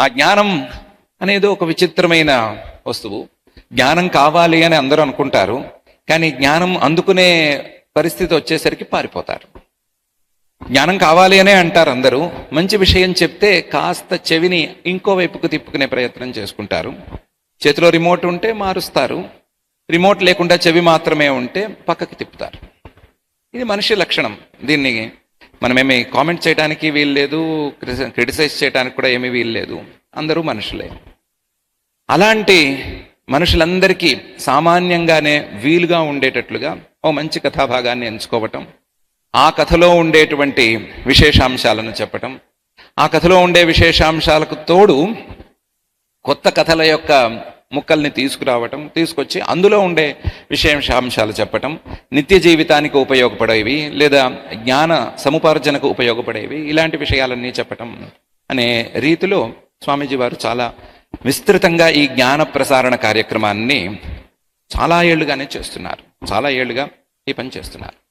ఆ జ్ఞానం అనేది ఒక విచిత్రమైన వస్తువు. జ్ఞానం కావాలి అని అందరూ అనుకుంటారు కానీ జ్ఞానం అందుకునే పరిస్థితి వచ్చేసరికి పారిపోతారు. జ్ఞానం కావాలి అనే అంటారు అందరూ మంచి విషయం చెప్తే కాస్త చెవిని ఇంకో వైపుకు తిప్పుకునే ప్రయత్నం చేసుకుంటారు. చేతిలో రిమోట్ ఉంటే మారుస్తారు రిమోట్ లేకుండా చెవి మాత్రమే ఉంటే పక్కకి తిప్పుతారు. ఇది మనిషి లక్షణం. దీన్ని మనమేమి కామెంట్ చేయడానికి వీలు లేదు క్రిటిసైజ్ చేయడానికి కూడా ఏమీ వీలు లేదు. అందరూ మనుషులే. అలాంటి మనుషులందరికీ సామాన్యంగానే వీలుగా ఉండేటట్లుగా ఓ మంచి కథాభాగాన్ని ఎంచుకోవటం ఆ కథలో ఉండేటువంటి విశేషాంశాలను చెప్పటం ఆ కథలో ఉండే విశేషాంశాలకు తోడు కొత్త కథల యొక్క ముక్కల్ని తీసుకురావటం తీసుకొచ్చి అందులో ఉండే విషయాంశాంశాలు చెప్పటం నిత్య జీవితానికి ఉపయోగపడేవి లేదా జ్ఞాన సముపార్జనకు ఉపయోగపడేవి ఇలాంటి విషయాలన్నీ చెప్పటం అనే రీతిలో స్వామీజీ వారు చాలా విస్తృతంగా ఈ జ్ఞాన ప్రసారణ కార్యక్రమాన్ని చాలా ఏళ్ళుగానే చేస్తున్నారు. చాలా ఏళ్ళుగా ఈ పని చేస్తున్నారు.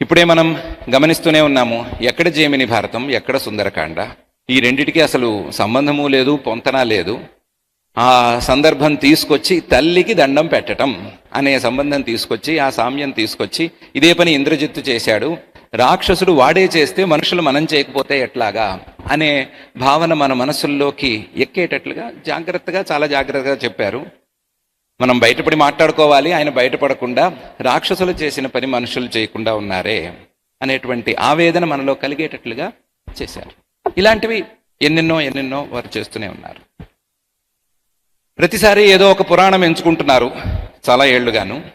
ఇప్పుడే మనం గమనిస్తూనే ఉన్నాము ఎక్కడ జేమిని భారతం ఎక్కడ సుందరకాండ? ఈ రెండిటికి అసలు సంబంధము లేదు పొంతన లేదు. ఆ సందర్భం తీసుకొచ్చి తల్లికి దండం పెట్టటం అనే సంబంధం తీసుకొచ్చి ఆ సామ్యం తీసుకొచ్చి ఇదే పని ఇంద్రజిత్తు చేశాడు. రాక్షసుడు వాడే చేస్తే మనుషులు మనం చేయకపోతే ఎట్లాగా అనే భావన మన మనసుల్లోకి ఎక్కేటట్లుగా జాగ్రత్తగా చాలా జాగ్రత్తగా చెప్పారు. మనం బయటపడి మాట్లాడుకోవాలి ఆయన బయటపడకుండా రాక్షసులు చేసిన పని మనుషులు చేయకుండా ఉన్నారే అనేటువంటి ఆవేదన మనలో కలిగేటట్లుగా చేశారు. ఇలాంటివి ఎన్నెన్నో ఎన్నెన్నో వారు చేస్తూనే ఉన్నారు. ప్రతిసారి ఏదో ఒక పురాణం ఎంచుకుంటున్నారు చాలా ఏళ్ళుగాను.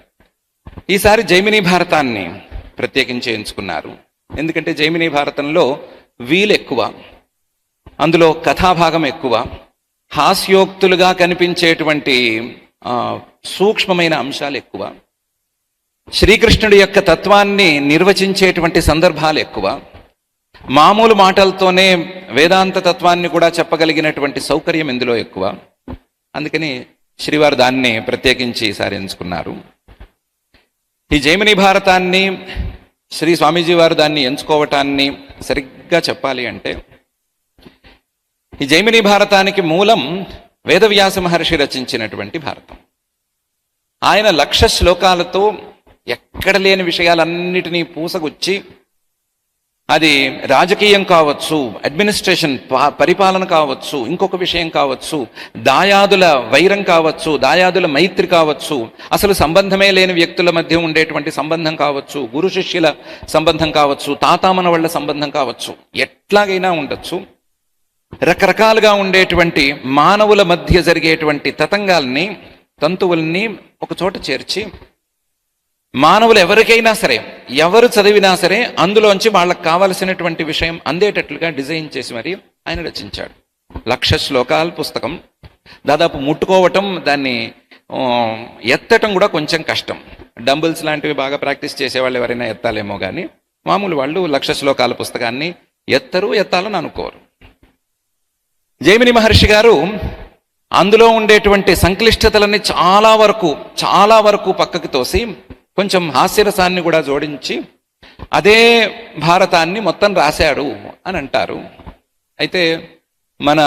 ఈసారి జైమిని భారతాన్ని ప్రత్యేకించి ఎంచుకున్నారు. ఎందుకంటే జైమిని భారతంలో వీలు ఎక్కువ. అందులో కథాభాగం ఎక్కువ. హాస్యోక్తులుగా కనిపించేటువంటి ఆ, సూక్ష్మమైన అంశాలు ఎక్కువ. శ్రీకృష్ణుడి యొక్క తత్వాన్ని నిర్వచించేటువంటి సందర్భాలు ఎక్కువ. మామూలు మాటలతోనే వేదాంత తత్వాన్ని కూడా చెప్పగలిగినటువంటి సౌకర్యం ఇందులో ఎక్కువ. అందుకని శ్రీవారు దాన్ని ప్రత్యేకించి ఈసారి ఎంచుకున్నారు. ఈ జైమిని భారతాన్ని శ్రీ స్వామీజీ వారు దాన్ని ఎంచుకోవటాన్ని సరిగ్గా చెప్పాలి అంటే ఈ జైమిని భారతానికి మూలం వేదవ్యాస మహర్షి రచించినటువంటి భారతం. ఆయన లక్ష శ్లోకాలతో ఎక్కడ లేని విషయాలన్నిటినీ పూసగుచ్చి అది రాజకీయం కావచ్చు అడ్మినిస్ట్రేషన్ పరిపాలన కావచ్చు ఇంకొక విషయం కావచ్చు దాయాదుల వైరం కావచ్చు దాయాదుల మైత్రి కావచ్చు అసలు సంబంధమే లేని వ్యక్తుల మధ్య ఉండేటువంటి సంబంధం కావచ్చు గురు శిష్యుల సంబంధం కావచ్చు తాతామన వాళ్ళ సంబంధం కావచ్చు ఎట్లాగైనా ఉండొచ్చు. రకరకాలుగా ఉండేటువంటి మానవుల మధ్య జరిగేటువంటి తతంగాల్ని తంతువుల్ని ఒక చోట చేర్చి మానవులు ఎవరికైనా సరే ఎవరు చదివినా సరే అందులోంచి వాళ్ళకి కావలసినటువంటి విషయం అందేటట్లుగా డిజైన్ చేసి మరి ఆయన రచించాడు. లక్ష శ్లోకాల పుస్తకం. దాదాపు ముట్టుకోవటం దాన్ని ఎత్తటం కూడా కొంచెం కష్టం. డంబుల్స్ లాంటివి బాగా ప్రాక్టీస్ చేసేవాళ్ళు ఎవరైనా ఎత్తాలేమో కానీ మామూలు వాళ్ళు లక్ష శ్లోకాల పుస్తకాన్ని ఎత్తరు ఎత్తాలని అనుకోరు. జైమిని మహర్షి గారు అందులో ఉండేటువంటి సంక్లిష్టతలని చాలా వరకు చాలా వరకు పక్కకు తోసి కొంచెం హాస్యరసాన్ని కూడా జోడించి అదే భారతాన్ని మొత్తం రాశాడు అని అంటారు. అయితే మన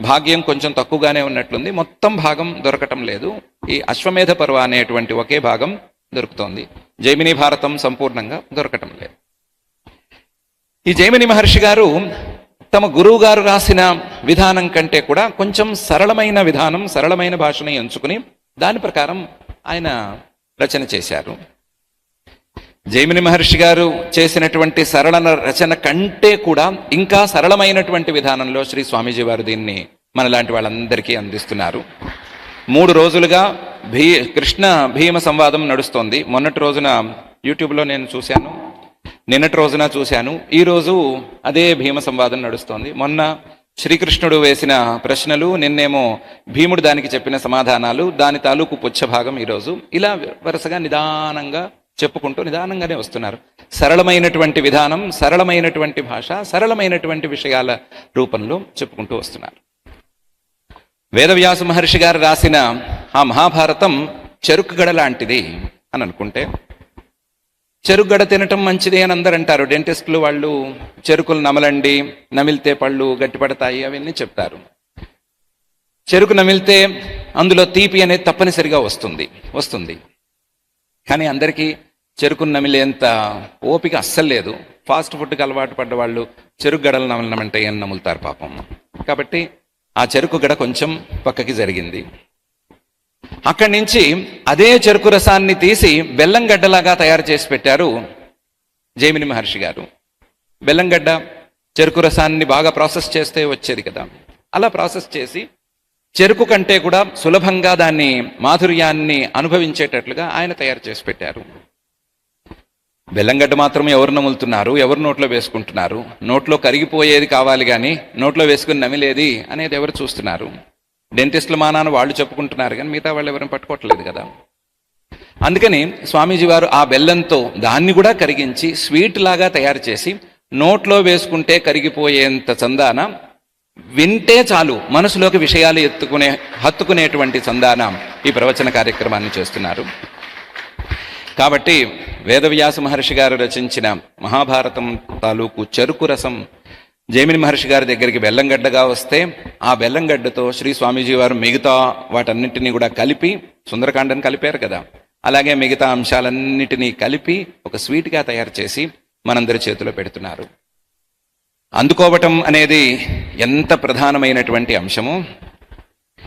భాగ్యం కొంచెం తక్కువగానే ఉన్నట్లుంది. మొత్తం భాగం దొరకటం లేదు. ఈ అశ్వమేధ పర్వ అనేటువంటి ఒకే భాగం దొరుకుతోంది. జైమిని భారతం సంపూర్ణంగా దొరకటం లేదు. ఈ జైమిని మహర్షి గారు తమ గురువు గారు రాసిన విధానం కంటే కూడా కొంచెం సరళమైన విధానం సరళమైన భాషని ఎంచుకుని దాని ప్రకారం ఆయన రచన చేశారు. జైమిని మహర్షి గారు చేసినటువంటి సరళ రచన కంటే కూడా ఇంకా సరళమైనటువంటి విధానంలో శ్రీ స్వామీజీ వారు దీన్ని మనలాంటి వాళ్ళందరికీ అందిస్తున్నారు. మూడు రోజులుగా భీ కృష్ణ భీమ సంవాదం నడుస్తోంది. మొన్నటి రోజున యూట్యూబ్లో నేను చూశాను. నిన్నటి రోజున చూశాను. ఈ రోజు అదే భీమ సంవాదం నడుస్తోంది. మొన్న శ్రీకృష్ణుడు వేసిన ప్రశ్నలు నిన్నేమో భీముడు దానికి చెప్పిన సమాధానాలు దాని తాలూకు పుచ్చ భాగం ఈరోజు. ఇలా వరుసగా నిదానంగా చెప్పుకుంటూ నిదానంగానే వస్తున్నారు. సరళమైనటువంటి విధానం సరళమైనటువంటి భాష సరళమైనటువంటి విషయాల రూపంలో చెప్పుకుంటూ వస్తున్నారు. వేదవ్యాస మహర్షి గారు రాసిన ఆ మహాభారతం చెరుకుగడ లాంటిది అని అనుకుంటే చెరుకు గడ తినటం మంచిది అని అందరు అంటారు. డెంటిస్టులు వాళ్ళు చెరుకులు నమలండి నమిలితే పళ్ళు గట్టిపడతాయి అవన్నీ చెప్తారు. చెరుకు నమిలితే అందులో తీపి అనేది తప్పనిసరిగా వస్తుంది వస్తుంది. కానీ అందరికీ చెరుకును నమిలేంత ఓపిక అస్సలు లేదు. ఫాస్ట్ ఫుడ్కి అలవాటు పడ్డ వాళ్ళు చెరుకు గడలు నమలనమంటే ఏం నములుతారు పాపం. కాబట్టి ఆ చెరుకు గడ కొంచెం పక్కకి జరిగింది. అక్కడి నుంచి అదే చెరుకు రసాన్ని తీసి బెల్లం గడ్డలాగా తయారు చేసి పెట్టారు జైమిని మహర్షి గారు. బెల్లంగడ్డ చెరుకు రసాన్ని బాగా ప్రాసెస్ చేస్తే వచ్చేది కదా. అలా ప్రాసెస్ చేసి చెరుకు కంటే కూడా సులభంగా దాన్ని మాధుర్యాన్ని అనుభవించేటట్లుగా ఆయన తయారు చేసి పెట్టారు. బెల్లంగడ్డ మాత్రం ఎవరు నములుతున్నారు? ఎవరు నోట్లో వేసుకుంటున్నారు? నోట్లో కరిగిపోయేది కావాలి కానీ నోట్లో వేసుకుని నమిలేది అనేది ఎవరు చూస్తున్నారు? డెంటిస్టులు మానాన్ని వాళ్ళు చెప్పుకుంటున్నారు కానీ మిగతా వాళ్ళు ఎవరైనా పట్టుకోవట్లేదు కదా. అందుకని స్వామీజీ వారు ఆ బెల్లంతో దాన్ని కూడా కరిగించి స్వీట్ లాగా తయారు చేసి నోట్లో వేసుకుంటే కరిగిపోయేంత చందాన వింటే చాలు మనసులోకి విషయాలు ఎత్తుకునే హత్తుకునేటువంటి చందాన ఈ ప్రవచన కార్యక్రమాన్ని చేస్తున్నారు. కాబట్టి వేదవ్యాస మహర్షి గారు రచించిన మహాభారతం తాలూకు చెరుకు రసం జైమిని మహర్షి గారి దగ్గరికి బెల్లంగడ్డగా వస్తే ఆ బెల్లంగడ్డతో శ్రీ స్వామీజీ వారు మిగతా వాటన్నింటినీ కూడా కలిపి సుందరకాండను కలిపారు కదా. అలాగే మిగతా అంశాలన్నిటినీ కలిపి ఒక స్వీట్గా తయారు చేసి మనందరి చేతిలో పెడుతున్నారు. అందుకోవటం అనేది ఎంత ప్రధానమైనటువంటి అంశము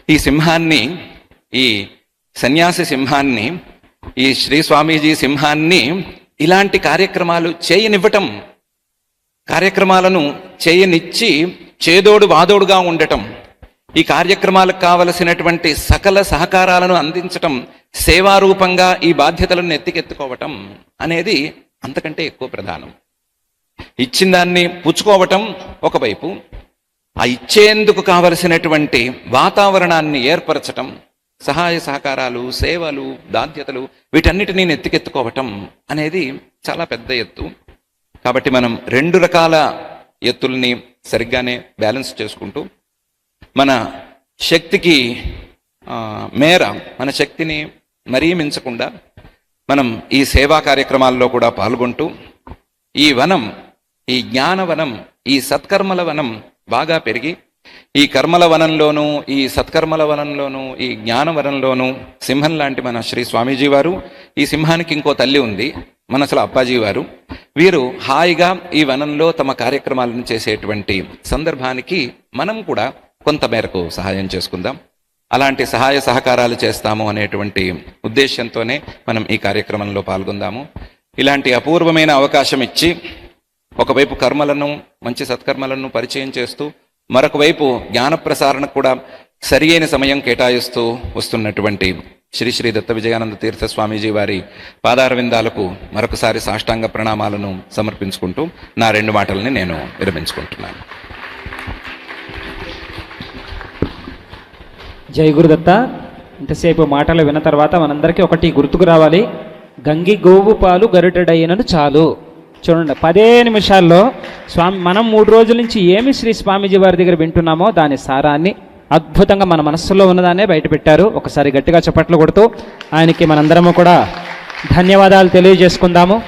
ఈ సింహాన్ని ఈ సన్యాసి సింహాన్ని ఈ శ్రీ స్వామీజీ సింహాన్ని ఇలాంటి కార్యక్రమాలు చేయనివ్వటం కార్యక్రమాలను చేయనిచ్చి చేదోడు వాదోడుగా ఉండటం ఈ కార్యక్రమాలకు కావలసినటువంటి సకల సహకారాలను అందించటం సేవారూపంగా ఈ బాధ్యతలను ఎత్తికెత్తుకోవటం అనేది అంతకంటే ఎక్కువ ప్రధానం. ఇచ్చిన దాన్ని పుచ్చుకోవటం ఒకవైపు ఆ ఇచ్చేందుకు కావలసినటువంటి వాతావరణాన్ని ఏర్పరచటం సహాయ సహకారాలు సేవలు బాధ్యతలు వీటన్నిటినీ ఎత్తికెత్తుకోవటం అనేది చాలా పెద్ద ఎత్తు. కాబట్టి మనం రెండు రకాల ఎత్తుల్ని సరిగ్గానే బ్యాలెన్స్ చేసుకుంటూ మన శక్తికి మేర మన శక్తిని మరీ మించకుండా మనం ఈ సేవా కార్యక్రమాల్లో కూడా పాల్గొంటూ ఈ వనం ఈ జ్ఞానవనం ఈ సత్కర్మల వనం బాగా పెరిగి ఈ కర్మల వనంలోనూ ఈ సత్కర్మల వనంలోనూ ఈ జ్ఞానవనంలోనూ సింహం లాంటి మన శ్రీ స్వామీజీ వారు ఈ సింహానికి ఇంకో తల్లి ఉంది మనసుల అప్పాజీ వారు. వీరు హాయిగా ఈ వనంలో తమ కార్యక్రమాలను చేసేటువంటి సందర్భానికి మనం కూడా కొంత మేరకు సహాయం చేసుకుందాం. అలాంటి సహాయ సహకారాలు చేస్తాము అనేటువంటి ఉద్దేశంతోనే మనం ఈ కార్యక్రమంలో పాల్గొందాము. ఇలాంటి అపూర్వమైన అవకాశం ఇచ్చి ఒకవైపు కర్మలను మంచి సత్కర్మలను పరిచయం చేస్తూ మరొక వైపు జ్ఞాన ప్రసారణకు కూడా సరియైన సమయం కేటాయిస్తూ వస్తున్నటువంటి శ్రీ శ్రీ దత్త విజయానంద తీర్థ స్వామీజీ వారి పాదారవిందాలకు మరొకసారి సాష్టాంగ ప్రణామాలను సమర్పించుకుంటూ నా రెండు మాటల్ని నేను విరమించుకుంటున్నాను. జై గురుదత్త ఇంతసేపు మాటలు విన్న తర్వాత మనందరికీ ఒకటి గుర్తుకు రావాలి. గంగి గోవు పాలు గరిటెడైనను చాలు. చూడండి పదే నిమిషాల్లో స్వామి మనం మూడు రోజుల నుంచి ఏమి శ్రీ స్వామీజీ వారి దగ్గర వింటున్నామో దాని సారాన్ని అద్భుతంగా మన మనస్సులో ఉన్నదానే బయటపెట్టారు. ఒకసారి గట్టిగా చప్పట్లు కొడుతూ ఆయనకి మనందరము కూడా ధన్యవాదాలు తెలియజేసుకుందాము.